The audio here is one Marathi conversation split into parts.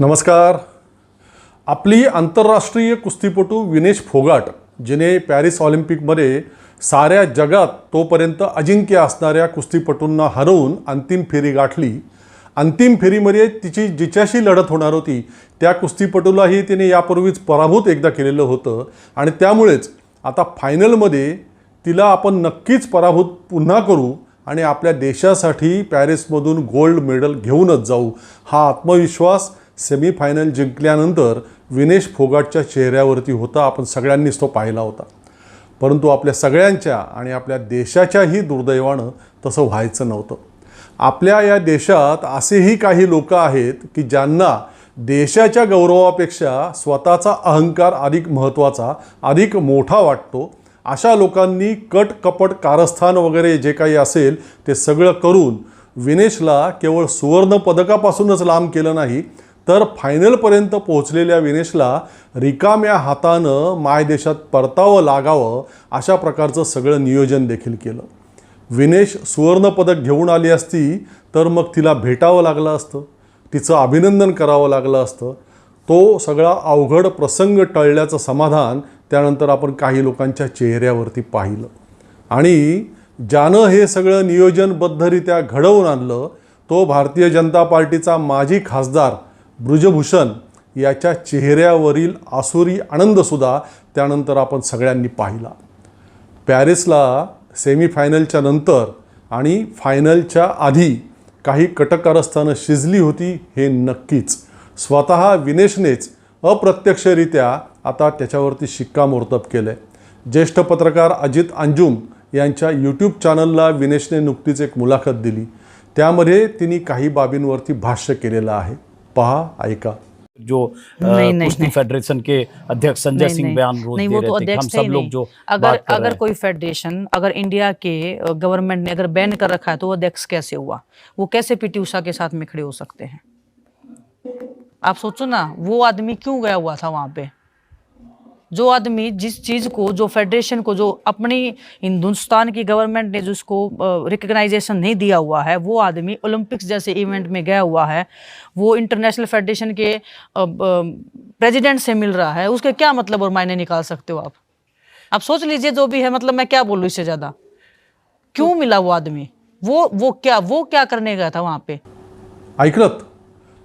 नमस्कार. आपली आंतरराष्ट्रीय कुस्तीपटू विनेश फोगाट जिने पॅरिस ऑलिम्पिकमध्ये साऱ्या जगात तोपर्यंत अजिंक्य असणाऱ्या कुस्तीपटूंना हरवून अंतिम फेरी गाठली. अंतिम फेरीमध्ये तिची जिच्याशी लढत होणार होती त्या कुस्तीपटूलाही तिने यापूर्वीच पराभूत एकदा केलेलं होतं आणि त्यामुळेच आता फायनलमध्ये तिला आपण नक्कीच पराभूत पुन्हा करू आणि आपल्या देशासाठी पॅरिसमधून गोल्ड मेडल घेऊनच जाऊ. हा आत्मविश्वास सेमीफायनल जिंकल्यानंतर विनेश फोगाटच्या चेहऱ्यावरती होता. आपण सगळ्यांनीच तो पाहिला होता. परंतु आपल्या सगळ्यांच्या आणि आपल्या देशाच्याही दुर्दैवानं तसं व्हायचं नव्हतं. आपल्या या देशात असेही काही लोक आहेत की ज्यांना देशाच्या गौरवापेक्षा स्वतःचा अहंकार अधिक महत्त्वाचा अधिक मोठा वाटतो अशा लोकांनी कट कपट कारस्थान वगैरे जे काही असेल ते सगळं करून विनेशला केवळ सुवर्णपदकापासूनच लांब केलं नाही तर फायनलपर्यंत पोहोचलेल्या विनेशला रिकाम्या हातानं मायदेशात परतावं लागावं अशा प्रकारचं सगळं नियोजन देखील केलं. विनेश सुवर्णपदक घेऊन आली असती तर मग तिला भेटावं लागलं असतं. तिचं अभिनंदन करावं लागलं असतं. तो सगळा अवघड प्रसंग टळल्याचं समाधान त्यानंतर आपण काही लोकांच्या चेहऱ्यावरती पाहिलं. आणि ज्यानं हे सगळं नियोजनबद्धरित्या घडवून आणलं तो भारतीय जनता पार्टीचा माजी खासदार ब्रुजभूषण याच्या चेहऱ्यावरील आसुरी आनंदसुद्धा त्यानंतर आपण सगळ्यांनी पाहिला. पॅरिसला सेमीफायनलच्या नंतर आणि फायनलच्या आधी काही कटकारस्थानं शिजली होती हे नक्कीच. स्वतः विनेशनेच अप्रत्यक्षरित्या आता त्याच्यावरती शिक्कामोर्तब केलं आहे ज्येष्ठ पत्रकार अजित अंजुम यांच्या यूट्यूब चॅनलला विनेशने नुकतीच एक मुलाखत दिली. त्यामध्ये तिने काही बाबींवरती भाष्य केलेलं आहे. पहा ऐका जो कुश्ती फेडरेशन के अध्यक्ष संजय सिंह बयान रोज नहीं दे वो रहे तो थे हम सब लोग जो अगर बात कर अगर हैं। कोई फेडरेशन अगर इंडिया के गवर्नमेंट ने अगर बैन कर रखा है तो वो अध्यक्ष कैसे हुआ? वो कैसे पीटी उषा के साथ में खड़े हो सकते हैं? आप सोचो ना वो आदमी क्यों गया हुआ था वहाँ पे? जो आदमी जिस चीज़ को, जो फेडरेशन को, जो अपनी हिंदुस्तान की गवर्नमेंट ने जिसको रिकग्नाइजेशन नहीं दिया हुआ है, वो आदमी ओलंपिक्स जैसे इवेंट में गया हुआ है, वो इंटरनेशनल फेडरेशन के प्रेसिडेंट से मिल रहा है, उसके क्या मतलब और मायने निकाल सकते हो आप? आप सोच लीजिए जो भी है मतलब मैं क्या बोलूँ इससे ज़्यादा? क्यों मिला वो आदमी? वो वो क्या वो क्या करने गया था वहाँ पे? ऐकलत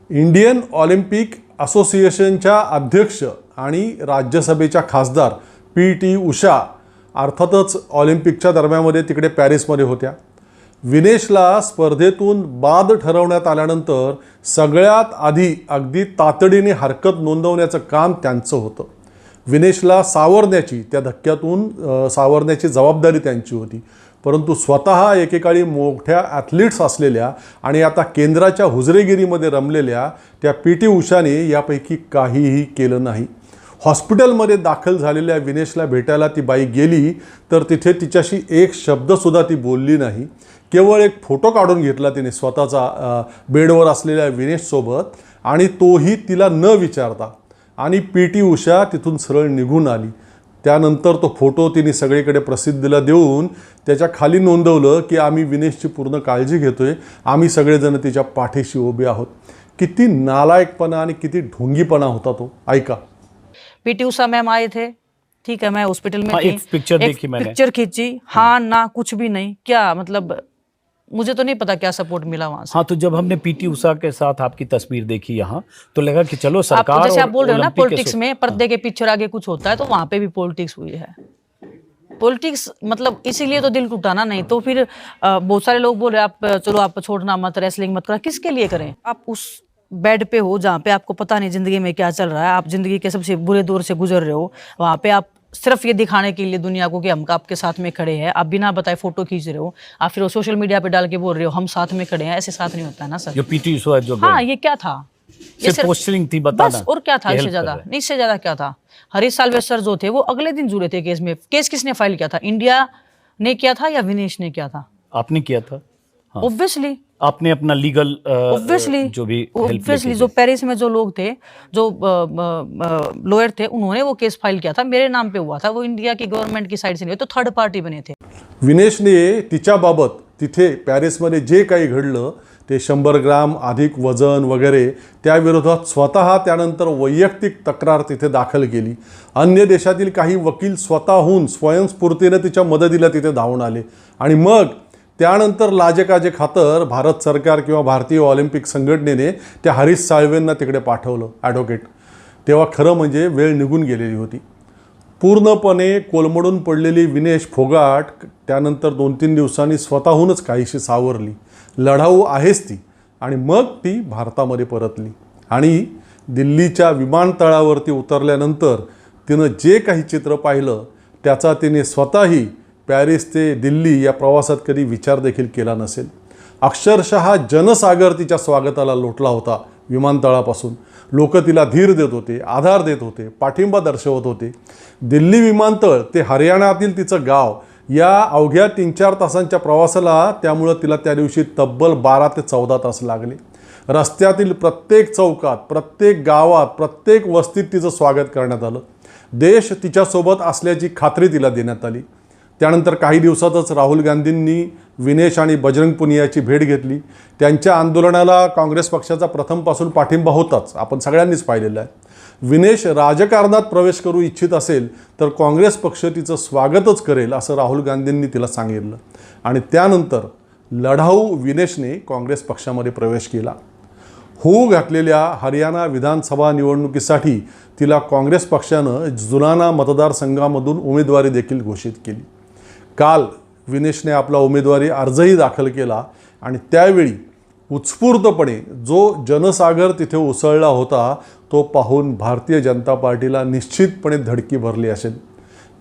इंडियन ऑलिम्पिक असोसिएशनच्या अध्यक्ष आणि राज्यसभेच्या खासदार पी टी उषा अर्थातच ऑलिम्पिकच्या दरम्यानमध्ये तिकडे पॅरिसमध्ये होत्या. विनेशला स्पर्धेतून बाद ठरवण्यात आल्यानंतर सगळ्यात आधी अगदी तातडीने हरकत नोंदवण्याचं काम त्यांचं होतं. विनेशला सावरण्याची त्या धक्क्यातून सावरण्याची जबाबदारी त्यांची होती. परंतु स्वतः एकेकाळी मोठ्या ॲथलीट्स असलेल्या आणि आता केंद्राच्या हुजरेगिरीमध्ये रमलेल्या त्या पी टी उषाने यापैकी काहीही केलं नाही. हॉस्पिटलमध्ये दाखल झालेल्या विनेशला भेटायला ती बाई गेली तर तिथे तिच्याशी एक शब्दसुद्धा ती बोलली नाही. केवळ एक फोटो काढून घेतला तिने स्वतःचा बेडवर असलेल्या विनेशसोबत आणि तोही तिला न विचारता. आणि पी टी उषा तिथून सरळ निघून आली. त्यानंतर तो फोटो तिने सगळीकडे प्रसिद्धीला देऊन त्याच्याखाली नोंदवलं की आम्ही विनेशची पूर्ण काळजी घेतो आहे आम्ही सगळेजण तिच्या पाठीशी उभे आहोत. किती नालायकपणा आणि किती ढोंगीपणा होता तो. ऐका. पीटी उषा मैम आए थे ठीक है मैं हॉस्पिटल में हाँ, थी। एक picture देखी मैंने। पिक्चर खींची। हाँ। ना कुछ भी नहीं क्या मतलब मुझे तो नहीं पता क्या सपोर्ट मिला वहाँ से। हाँ तो जब हमने पीटी उषा के साथ आपकी तस्वीर देखी यहाँ तो लगा कि चलो आप सरकार जैसे आप बोल रहे हो ना पॉलिटिक्स में पर्दे के पीछे आगे कुछ होता है तो वहाँ पे भी पॉलिटिक्स हुई है। पॉलिटिक्स मतलब इसीलिए तो दिल टूटा ना नहीं तो फिर बहुत सारे लोग बोल रहे हैं, आप चलो आप छोड़ना मत रेसलिंग मत करा किसके लिए करें? आप उस बेड पे हो जहाँ पे आपको पता नहीं ज़िंदगी में क्या चल रहा है आप ज़िंदगी के सबसे बुरे दौर से गुजर रहे हो वहाँ पे आप सिर्फ़ ये दिखाने के लिए दुनिया को कि हम आपके साथ में खड़े हैं। आप बिना बताए फ़ोटो खींच रहे हो आप फिर सोशल मीडिया पे डाल के बोल रहे हो हम साथ में खड़े हैं ऐसे साथ नहीं होता है ना सर। जो पीटी जो हाँ ये क्या था? ये सिर्फ़ पोस्टरिंग थी बताना बस और क्या था इससे ज़्यादा? नहीं इससे ज़्यादा क्या था? हरीश सालवे सर जो थे वो अगले दिन जुड़े थे केस में। केस किसने फ़ाइल किया था? इंडिया ने किया था या विनेश ने किया था? आपने किया था? हाँ। ऑब्वियसली आपने अपना लीगल ऑब्वियसली जो भी ऑब्वियसली जो पेरिस में जो लोग थे जो लॉयर थे उन्होंने वो केस फाइल किया था। मेरे नाम पे हुआ था। वो इंडिया की गवर्नमेंट की साइड से नहीं तो थर्ड पार्टी बने थे। विनेशने तिच्याबाबत तिथे पॅरिसमध्ये जे काही घडलं ते शंभर ग्राम अधिक वजन वगैरे त्याविरोधात स्वतः त्यानंतर वैयक्तिक तक्रार तिथे दाखल केली. अन्य देशातील काही वकील स्वतःहून स्वयंस्फूर्तीने तिच्या मदतीला तिथे धावून आले. आणि मग त्यानंतर लाजेकाजे खातर भारत सरकार किंवा भारतीय ऑलिम्पिक संघटनेने त्या हरीश साळवेंना तिकडे पाठवलं ॲडव्होकेट तेव्हा खरं म्हणजे वेळ निघून गेलेली होती. पूर्णपणे कोलमडून पडलेली विनेश फोगाट त्यानंतर दोन तीन दिवसांनी स्वतःहूनच काहीशी सावरली. लढाऊ आहेच ती आणि मग ती भारतामध्ये परतली. आणि दिल्लीच्या विमानतळावरती उतरल्यानंतर तिनं जे काही चित्र पाहिलं त्याचा तिने स्वतःही पॅरिस ते दिल्ली या प्रवासात कधी विचार देखील केला नसेल. अक्षरशः जनसागर तिच्या स्वागताला लोटला होता विमानतळापासून. लोक तिला धीर देत होते आधार देत होते पाठिंबा दर्शवत होते. दिल्ली विमानतळ ते हरियाणातील तिचं गाव या अवघ्या तीन चार तासांच्या प्रवासाला त्यामुळं तिला त्या दिवशी तब्बल बारा ते चौदा तास लागले. रस्त्यातील प्रत्येक चौकात प्रत्येक गावात प्रत्येक वस्तीत तिचं स्वागत करण्यात आलं. देश तिच्यासोबत असल्याची खात्री तिला देण्यात आली. त्यानंतर काही दिवसातच राहुल गांधींनी विनेश आणि बजरंग पुनियाची भेट घेतली. त्यांच्या आंदोलनाला काँग्रेस पक्षाचा प्रथमपासून पाठिंबा होताच. आपण सगळ्यांनीच पाहिलेलं आहे. विनेश राजकारणात प्रवेश करू इच्छित असेल तर काँग्रेस पक्ष तिचं स्वागतच करेल असं राहुल गांधींनी तिला सांगितलं. आणि त्यानंतर लढाऊ विनेशने काँग्रेस पक्षामध्ये प्रवेश केला. होऊ घातलेल्या हरियाणा विधानसभा निवडणुकीसाठी तिला काँग्रेस पक्षानं जुलाना मतदारसंघामधून उमेदवारी देखील घोषित केली. काल विनेशने आपला उमेदवारी अर्जही दाखल केला आणि त्यावेळी उत्स्फूर्तपणे जो जनसागर तिथे उसळला होता तो पाहून भारतीय जनता पार्टीला निश्चितपणे धडकी भरली असेल.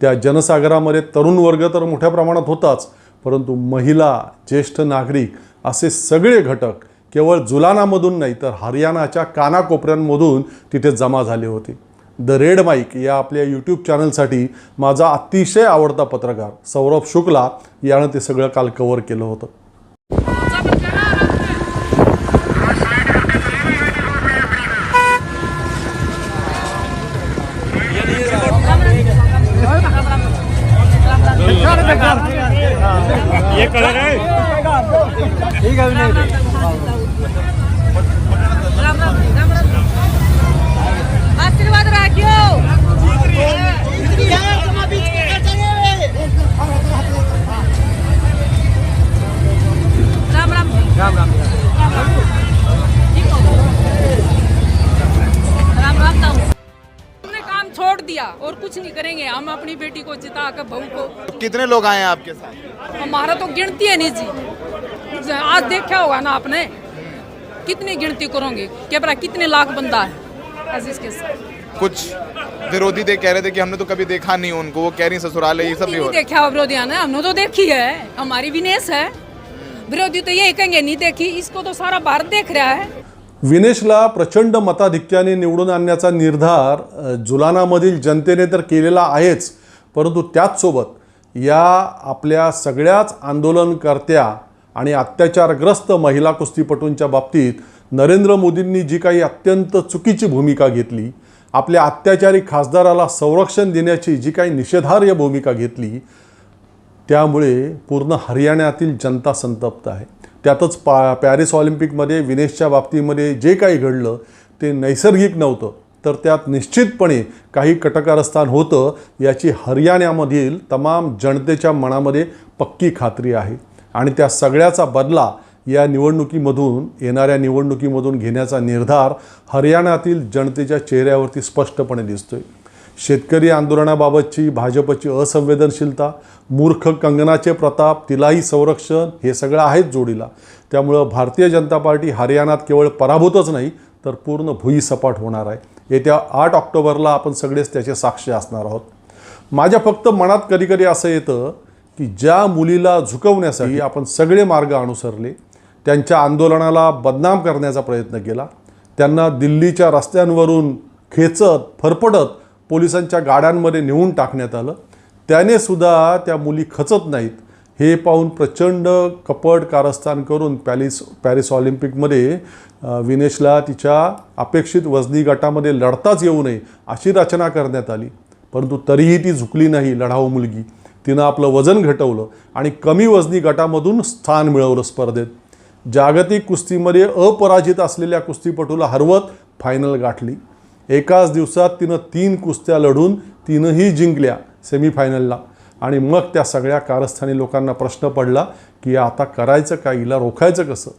त्या जनसागरामध्ये तरुण वर्ग तर मोठ्या प्रमाणात होताच परंतु महिला ज्येष्ठ नागरिक असे सगळे घटक केवळ जुलानामधून नाही तर हरियाणाच्या कानाकोपऱ्यांमधून तिथे जमा झाले होते. द रेड माईक या आपल्या यूट्यूब चॅनलसाठी माझा अतिशय आवडता पत्रकार सौरभ शुक्ला यानं ते सगळं काल कव्हर केलं होतं. ये राम राम राम। राम राम राम ताऊ हमने काम छोड़ दिया और कुछ नहीं करेंगे। हम अपनी बेटी को जिता कर बहू को। कितने लोग आए हैं आपके साथ? हमारा तो गिनती है नहीं जी। आज देखा होगा ना आपने। कितनी गिनती करोगे? क्या पता कितने लाख बंदा है? अज़ीज़ के साथ। कुछ विरोधी थे कह रहे थे कि हमने तो कभी देखा नहीं उनको। वो कह रही ससुराल ये सब भी देखा विरोधी ने। हमने तो देखी है। हमारी विनेश है। विरोधी तो यही कहेंगे नहीं देखी इसको तो सारा भारत देख रहा है। विनेशला प्रचंड मताधिक्याने निवडून आणण्याचा निर्धार जुलानामधील जनतेने तर केलेला आहेच परंतु त्याचसोबत या आपल्या सगळ्याच आंदोलनकर्त्या आणि अत्याचारग्रस्त महिला कुस्तीपटूंच्या बाबतीत नरेंद्र मोदींनी जी काही अत्यंत चुकीची भूमिका घेतली आपल्या अत्याचारी खासदाराला संरक्षण देण्याची जी काही निषेधार्ह भूमिका घेतली त्यामुळे पूर्ण हरियाणातील जनता संतप्त आहे. त्यातच पा पॅरिस ऑलिम्पिकमध्ये विनेशच्या बाबतीमध्ये जे काही घडलं ते नैसर्गिक नव्हतं. तर त्यात निश्चितपणे काही कटकारस्थान होतं याची हरियाणामधील तमाम जनतेच्या मनामध्ये पक्की खात्री आहे. आणि त्या सगळ्याचा बदला या निवडणुकीमधून येणाऱ्या निवडणुकीमधून घेण्याचा निर्धार हरियाणातील जनतेच्या चेहऱ्यावरती स्पष्टपणे दिसतोय. शेतकरी आंदोलनाबाबतची भाजपची असंवेदनशीलता मूर्ख कंगनाचे प्रताप तिलाही संरक्षण हे सगळं आहेच जोडीला. त्यामुळं भारतीय जनता पार्टी हरियाणात केवळ पराभूतच नाही तर पूर्ण भुईसपाट होणार आहे. येत्या आठ ऑक्टोबरला आपण सगळेच त्याचे साक्षी असणार आहोत. माझ्या फक्त मनात कधी कधी असं येतं की ज्या मुलीला झुकवण्यासाठी आपण सगळे मार्ग अनुसरले त्यांच्या आंदोलनाला बदनाम करण्याचा प्रयत्न केला त्यांना दिल्लीच्या रस्त्यांवरून खेचत फरफडत पोलिसांच्या गाड्यांमध्ये नेऊन टाकण्यात आलं. त्याने सुद्धा त्या मुली खचत नाहीत. हे पाहून प्रचंड कपट कारस्थान करून पॅरिस पॅरिस ऑलिम्पिकमध्ये विनेशला तिच्या अपेक्षित वजनी गटामध्ये लढताच येऊ नये अशी रचना करण्यात आली. परंतु तरीही ती झुकली नाही लढाऊ मुलगी. तिनं आपलं वजन घटवलं आणि कमी वजनी गटामधून स्थान मिळवलं स्पर्धेत. जागतिक कुस्तीमध्ये अपराजित असलेल्या कुस्तीपटूला हरवत फायनल गाठली. एकाच दिवसात तिनं तीन कुस्त्या लढून तीनही जिंकल्या सेमीफायनलला आणि मग त्या सगळ्या कारस्थानी लोकांना प्रश्न पडला की आता करायचं काय? हिला रोखायचं कसं?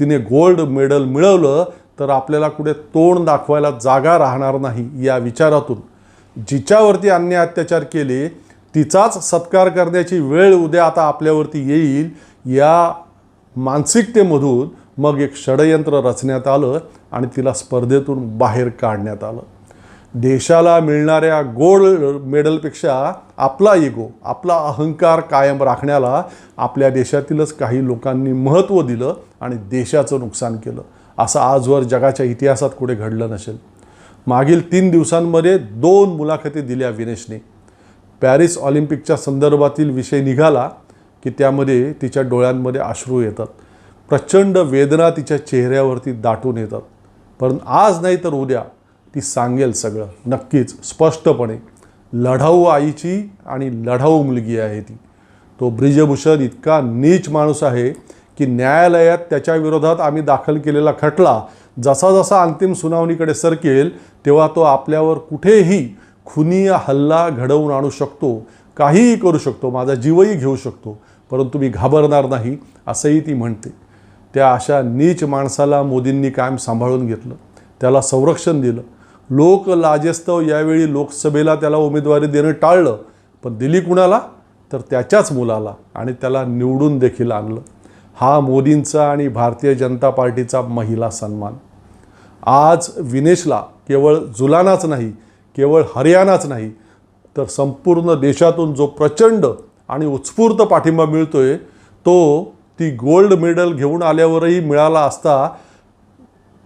तिने गोल्ड मेडल मिळवलं तर आपल्याला कुठे तोंड दाखवायला जागा राहणार नाही या विचारातून. जिच्यावरती अन्याय अत्याचार केले तिचाच सत्कार करण्याची वेळ उद्या आता आपल्यावरती येईल या मानसिकतेमधून मग एक षडयंत्र रचण्यात आलं. आणि तिला स्पर्धेतून बाहेर काढण्यात आलं. देशाला मिळणाऱ्या गोल्ड मेडलपेक्षा आपला इगो आपला अहंकार कायम राखण्याला आपल्या देशातीलच काही लोकांनी महत्त्व दिलं आणि देशाचं नुकसान केलं. असं आजवर जगाच्या इतिहासात कुठे घडलं नसेल. मागील तीन दिवसांमध्ये दोन मुलाखती दिल्या विनेशने. पॅरिस ऑलिम्पिकच्या संदर्भातील विषय निघाला की त्यामध्ये तिच्या डोळ्यांमध्ये अश्रू येतात. प्रचंड वेदना तिच्या चेहऱ्यावरती दाटून येतात. पण आज नाही तर उद्या ती सांगेल सगळं नक्कीच स्पष्टपणे. लढाऊ आईची आणि लढाऊ मुलगी आहे ती. तो ब्रिजभूषण इतका नीच माणूस आहे की न्यायालयात त्याच्या विरोधात आम्ही दाखल केलेला खटला जसा जसा अंतिम सुनावणीकडे सरकेल तेव्हा तो आपल्यावर कुठेही खुनी हल्ला घडवून आणू शकतो काहीही करू शकतो माझा जीवही घेऊ शकतो परंतु मी घाबरणार नाही असंही ती म्हणते. त्या अशा नीच माणसाला मोदींनी कायम सांभाळून घेतलं. त्याला संरक्षण दिलं. लोक लाजेस्तव यावेळी लोकसभेला त्याला उमेदवारी देणं टाळलं. पण दिली कुणाला? तर त्याच्याच मुलाला. आणि त्याला निवडून देखील आणलं. हा मोदींचा आणि भारतीय जनता पार्टीचा महिला सन्मान. आज विनेशला केवळ जुलानाच नाही केवळ हरियाणाच नाही तर संपूर्ण देशातून जो प्रचंड आणि उत्स्फूर्त पाठिंबा मिळतो आहे तो ती गोल्ड मेडल घेऊन आल्यावरही मिळाला असता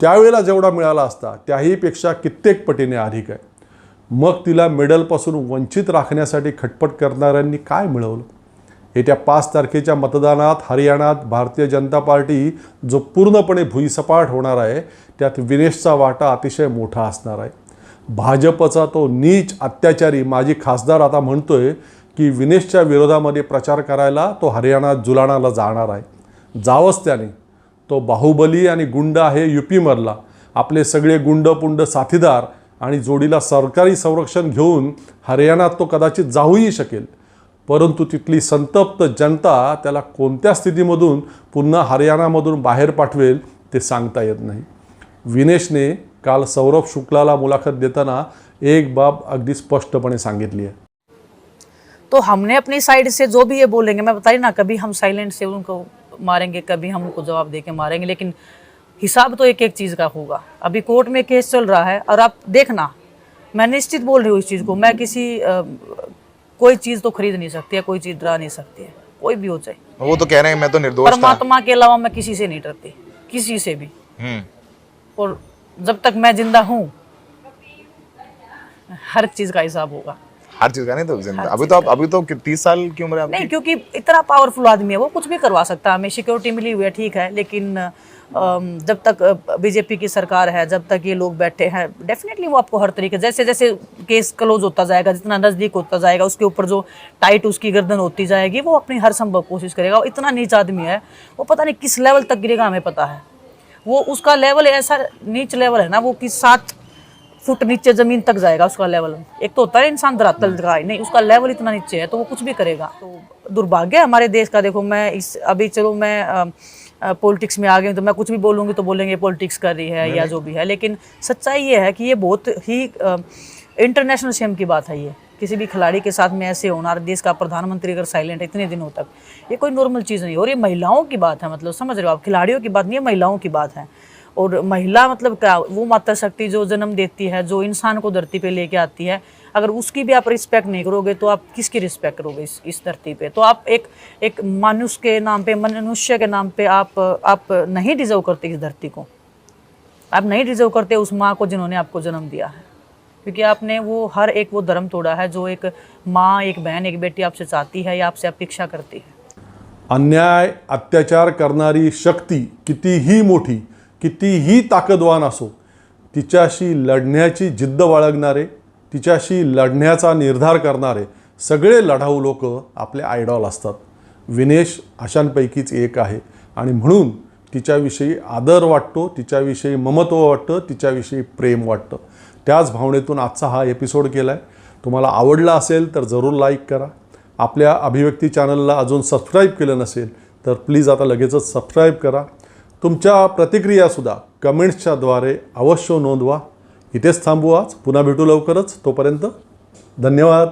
त्यावेळेला जेवढा मिळाला असता त्याहीपेक्षा कित्येक पटीने अधिक आहे. मग तिला मेडलपासून वंचित राखण्यासाठी खटपट करणाऱ्यांनी काय मिळवलं? येत्या पाच तारखेच्या मतदानात हरियाणात भारतीय जनता पार्टी जो पूर्णपणे भुईसपाट होणार आहे त्यात विनेशचा वाटा अतिशय मोठा असणार आहे. भाजपचा तो नीच अत्याचारी माजी खासदार आता म्हणतोय की विनेशच्या विरोधामध्ये प्रचार करायला तो हरियाणा जुलाणाला जाणार आहे. जावंच त्याने. तो बाहुबली आणि गुंड आहे युपीमधला. आपले सगळे गुंड पुंड साथीदार आणि जोडीला सरकारी संरक्षण घेऊन हरियाणात तो कदाचित जाऊही शकेल. परंतु तिथली संतप्त जनता त्याला कोणत्या स्थितीमधून पुन्हा हरियाणामधून बाहेर पाठवेल ते सांगता येत नाही. विनेशने काल सौरभ शुक्लाला मुलाखत देताना एक बाब अगदी स्पष्टपणे सांगितली आहे. तो हमने अपनी साइड से जो भी ये बोलेंगे मैं बताई ना कभी हम साइलेंट से उनको मारेंगे कभी हम उनको जवाब दे के मारेंगे लेकिन हिसाब तो एक एक चीज़ का होगा। अभी कोर्ट में केस चल रहा है और आप देखना मैं निश्चित बोल रही हूँ इस चीज़ को मैं किसी अ, कोई चीज़ तो खरीद नहीं सकती है कोई चीज़ डरा नहीं सकती है कोई भी हो जाए। वो तो कह रहे हैं मैं तो निर्दोष परमात्मा के अलावा मैं किसी से नहीं डरती किसी से भी। हम्म। और जब तक मैं ज़िंदा हूँ हर चीज़ का हिसाब होगा। हर चीज़ का नहीं तो ज़िंदा। अभी तो आप अभी तो तीस साल की उम्र है नहीं क्योंकि इतना पावरफुल आदमी है वो कुछ भी करवा सकता है। हमें सिक्योरिटी मिली हुई है ठीक है लेकिन जब तक बीजेपी की सरकार है जब तक ये लोग बैठे हैं डेफिनेटली वो आपको हर तरीके जैसे जैसे केस क्लोज होता जाएगा जितना नज़दीक होता जाएगा उसके ऊपर जो टाइट उसकी गर्दन होती जाएगी वो अपनी हर संभव कोशिश करेगा। वो इतना नीच आदमी है वो पता नहीं किस लेवल तक गिरेगा हमें पता है। वो उसका लेवल ऐसा नीच लेवल है ना वो कि सात फुट नीचे ज़मीन तक जाएगा उसका लेवल एक तो होता है इंसान धरातल का नहीं उसका लेवल इतना नीचे है तो वो कुछ भी करेगा। तो दुर्भाग्य हमारे देश का देखो मैं इस अभी चलो मैं पॉलिटिक्स में आ गई तो मैं कुछ भी बोलूँगी तो बोलेंगे पॉलिटिक्स कर रही है या जो भी है लेकिन सच्चाई ये है कि ये बहुत ही इंटरनेशनल शेम की बात है ये। किसी भी खिलाड़ी के साथ में ऐसे होना देश का प्रधानमंत्री अगर साइलेंट है इतने दिनों तक ये कोई नॉर्मल चीज़ नहीं और ये महिलाओं की बात है मतलब समझ रहे हो आप खिलाड़ियों की बात नहीं है महिलाओं की बात है। और महिला मतलब क्या, वो माता शक्ति जो जन्म देती है, जो इंसान को धरती पे लेके आती है, अगर उसकी भी आप रिस्पेक्ट नहीं करोगे तो आप किसकी रिस्पेक्ट करोगे इस इस धरती पे? तो आप एक एक मनुष्य के नाम पे, मनुष्य के नाम पे आप आप नहीं डिजर्व करते इस धरती को। आप नहीं डिजर्व करते उस माँ को जिन्होंने आपको जन्म दिया है। क्योंकि आपने वो, हर एक वो धर्म तोड़ा है, जो एक माँ, एक बहन, एक बेटी आपसे चाहती है या आपसे अपेक्षा करती है। अन्याय, अत्याचार शक्ती कितीही मोठी कितीही ताकदवान असो तिच्याशी लढण्याची जिद्द बाळगणारे तिच्याशी लढण्याचा निर्धार करणारे सगळे लढाऊ लोक आपले आयडॉल असतात. विनेश अशांपैकीच एक आहे आणि म्हणून तिच्याविषयी आदर वाटतो तिच्याविषयी ममत्व वाटतं तिच्याविषयी प्रेम वाटतं. त्याच भावनेतून आजचा हा एपिसोड केला आहे तुम्हाला आवडला असेल तर जरूर लाईक करा. आपल्या अभिव्यक्ती चॅनलला अजून सबस्क्राईब केलं नसेल तर प्लीज आता लगेचच सबस्क्राईब करा. तुमच्या प्रतिक्रियासुद्धा कमेंट्सच्याद्वारे अवश्य नोंदवा. इथेच थांबू आज. पुन्हा भेटू लवकरच. तोपर्यंत धन्यवाद.